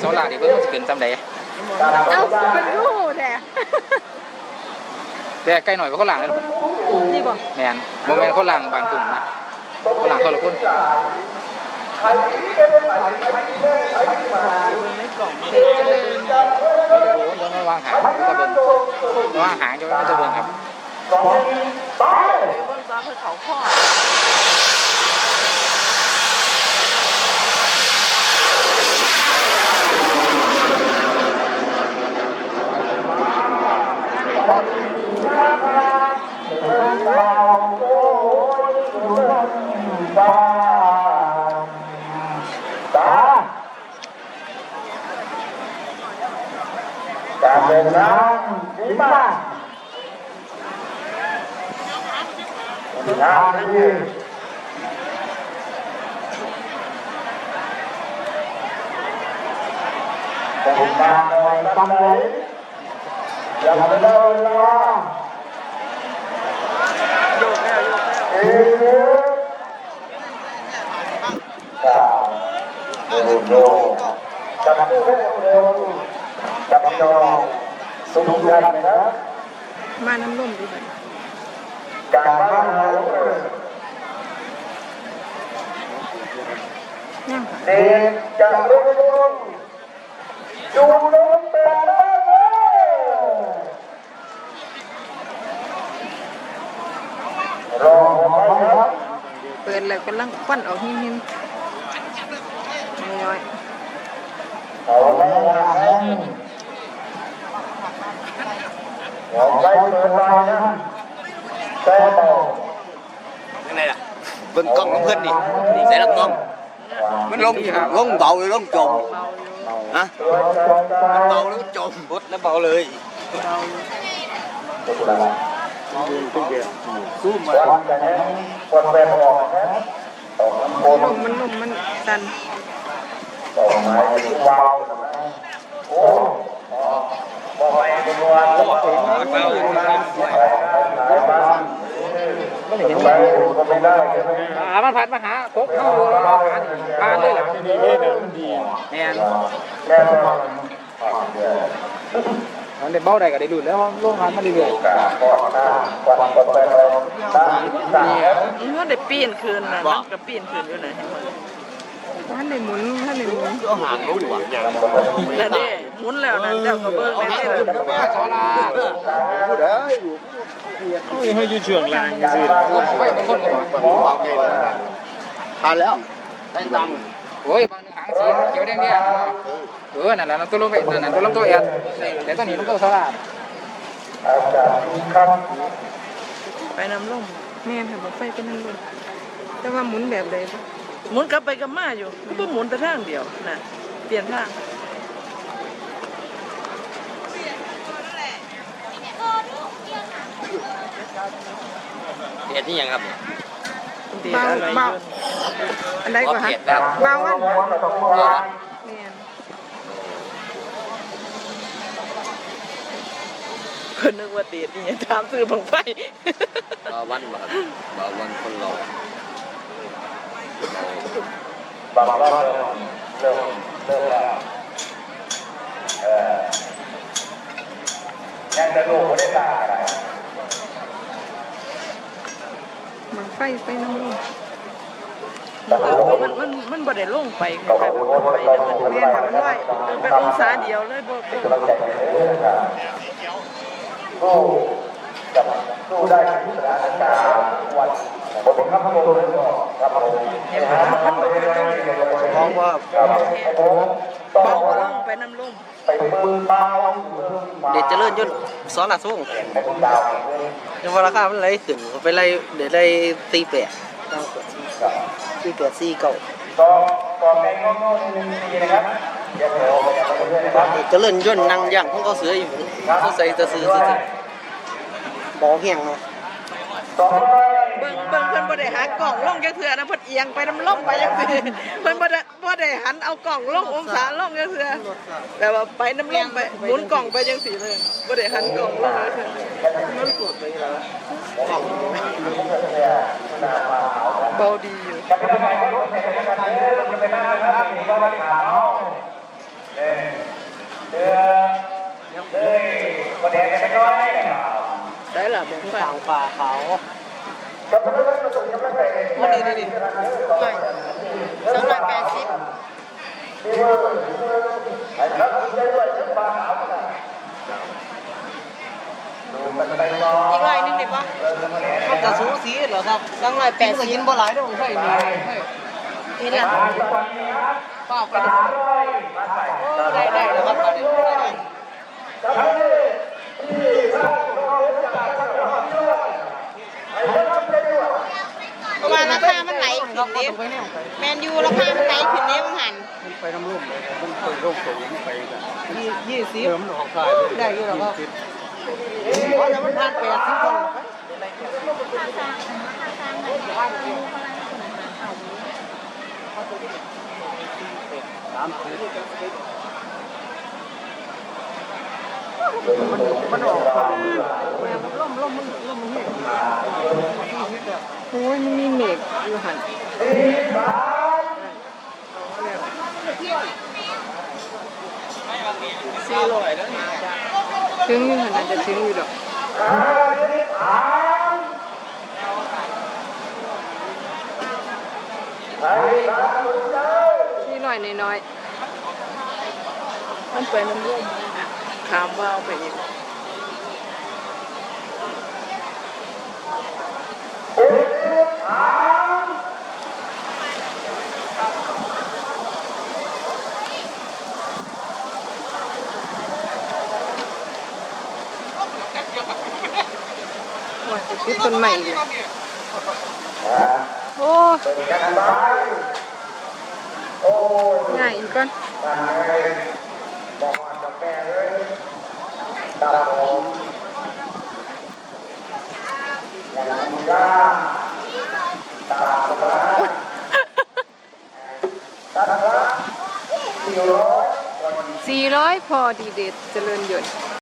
โซล่าดิเบิ่งมันสิขึ้นซ้ำใดเอ้าเป็นรูแท้แต่ไกลหน่อยกว่าคนหลังเลยนี่บ่แม่นบ่แม่นคนหลังบางกลุ่มนะคนหลังคนละคนเบิ่งในกล่องเจริญโอ้โหย้อนมาวางหางมันก็เบิ่งวางหางจะไม่จะเบิ่งครับ เบิ่งซ้อนเพิ่นเขาข้อ การเดินน้ำดีมาก น้ำดีจะตามไปตามไหนอย่าเดินนะโยกแล้วโยกแล้วเอ๊ะจ้าร็วเร็วจับเร็วเร็วจับจอสุขใจนะมาน้ำร่มดิบัดจากานเราย่างค่ะ เด็กจากโรงเรียนจูงรถไปเลยรอผมไว้ครับเปิดแล้วกำลังควันออกหิมหิมน้อยเอาไว้ครับเอาไว้เปิดไฟนะแต่ต่อยังไงล่ะเบิ่งก ล้องของเพื่อนนี่ใส่ลำกล้องมันลงลงเบาหรือลงจมๆเบาอยู่ฮะตัวจอดตาเบาหรือจมบดแล้วเบาเลยเบาอยู่วันกันนะวันแปลออกนะออกน้ำบนลมมันลมมันดันดอกไม้ที่วาวนะโอ้บอกไปเป็นวันโอ้โหเบาอยู่นะหลายบ้านไม่เห็น ไม่ได้ใช่ไหมหามันพัดมาหาพกเข้าดูแล้วหาผ่านเลยล่ะแม่นแน่นอนมันได้เบ้าได้ก็ได้รุ่นแล้วลงหันมาเรื่อยกาก่อนหน้าวันก็ไปเลยตามตามอือได้ปีนคืนน่ะมันก็ปีนคืนอยู่น่ะเห็นบ่ท่านได้หมุนท่านได้หมุนก็ห่างรู้ดีกว่านั่นเด้หมุนแล้วนั่นเจ้าก็เบิ่งได้เด้อๆโซล่าพูดเด้อให้อยู่ ช่วงล่างซื่อๆไปบางคนก็บอกเบาไงเลยทานแล้วได้ตังค์โอ้ยบางหางสีเขียวแดงเนี่ยเออนั่นแหละตัวลงไปนั่นน่ะตัวลงตัวแอดแต่ตัวนี้ลงตัวโซล่าอาจารย์ครับไปน้ำร่มแม่นค่ะบ่ไฟไปน้ำร่มแต่ว่าหมุนแบบใดหมุนกลับไปกับมาอยู่มันบ่หมุนแต่ทางเดียวนะเปลี่ยนทาง เด็ดนี่ยังครับเบาเบาอันใดกว่าฮะเผ็ดแล้วเบาอันวันสองวันแม่นเพิ่นนึกว่าเดทนี่ถามซื้อบังไฟเบาวันบ่ครับเบาวันคนเราบางรอบเริ่มเริ่มเริ่มแล้วเออยังจะดูไม่ได้ตาอะไร บังไฟไปน้ำร่มมันมันมันบ่ได้ลงไปก็ไปขอบบ่คุณไปคนแม่นค่ะมันไหวเป็นองศาเดียวเลยบ่บ่กำลังใจเลยนะครับสู้กับสู้ได้ทุกสถานการณ์วันผมครับผมครับผมมองว่าครับผมต้องเบาว่าลงไปน้ำร่มไปมือเบาเด็ดเจริญยนต์ซ้อนละส่ง ไปมือดาวยังว่าราคามันไรขึ้นไปไล่เดี๋ยวไล่ตีแปดตีแปดสี่เก้าก็ก็แม่งงงนี่นะครับอย่าโผล่อย่าไปเรื่อยนะครับเด็ดเจริญยนต์นั่งย่างของเขาเสืออยู่เขาใส่ตะซื้อซื้อบ่แห้งเนาะต่อไป เบิ่งเบิ่งเพิ่นบ่ได้หากล่องลงจักเทื่อนะเพิ่นเอียงไปน้ำร่มไปจังซี่เพิ่นบ่ได้บ่ได้หันเอากล่องลงองศาลงจักเทื่อแต่ว่าไปน้ำร่มไปหมุนกล่องไปจังซี่เลยบ่ได้หันกล่องลงเลยเทื่อเบาดีอยู่จะเป็นยังไงก็รู้แต่ยังไงไปนั่งนะครับนี่ก็ไม่ขาดเนาะเนี่ยเดือเลยประเด็นกันน้อยนะครับได้ล่ะบ่ฟังป่าเขาก็เพราะว่าเราต้องยังไม่ไปโอ้นี่นี่ใช่สองร้อยแปดสิบนี่ว่าไอ้ครับคุณได้ด้วยฉันมาหาคุณนะดูมันไปรออีกร้อยหนึงได้ปะมันจะสูสีเหรอครับสองร้อยแปดสิบกินบ่หลายเด้อผมใช่นี่เห็นล่ะมาทุกวันนี้ครับป้าไปสามร้อยมาใส่ โอ้ได้ได้แล้วครับได้ได้ ทั้งนี้ที่ท่านเราจะการท่านเราที่ว่าไอ้ท่านได้ด้วย เพราะว่าราคามันไหล ขึ้นเด้แมนยูราคามันไหลขึ้นเด้มันหันไปน้ำร่มเลยมันไปร่มสูงไปกันยี่ยี่สิบเติมของขายได้อยู่แล้วครับเพราะมันผ่านแปดสิบคนโอ้ยมันมีเมฆ อยู่หันสี่ร้อยแล้วนี่ถึงอยู่หันอาจจะถึงอยู่ดอกนี่หน่อยน้อยๆมันไปน้ำร่วมขามวาวไปอีก ว่าจะคิดต้นใหม่เลยโอ้กันบ้านโอ้ยง่ายอีกก่อนตายบอกว่าจะแม่เลยตาผมอย่างนี้ก็ตาผมนะตาผมนะสี่ร้อยสี่ร้อยพอดีเด็ดเจริญยนต์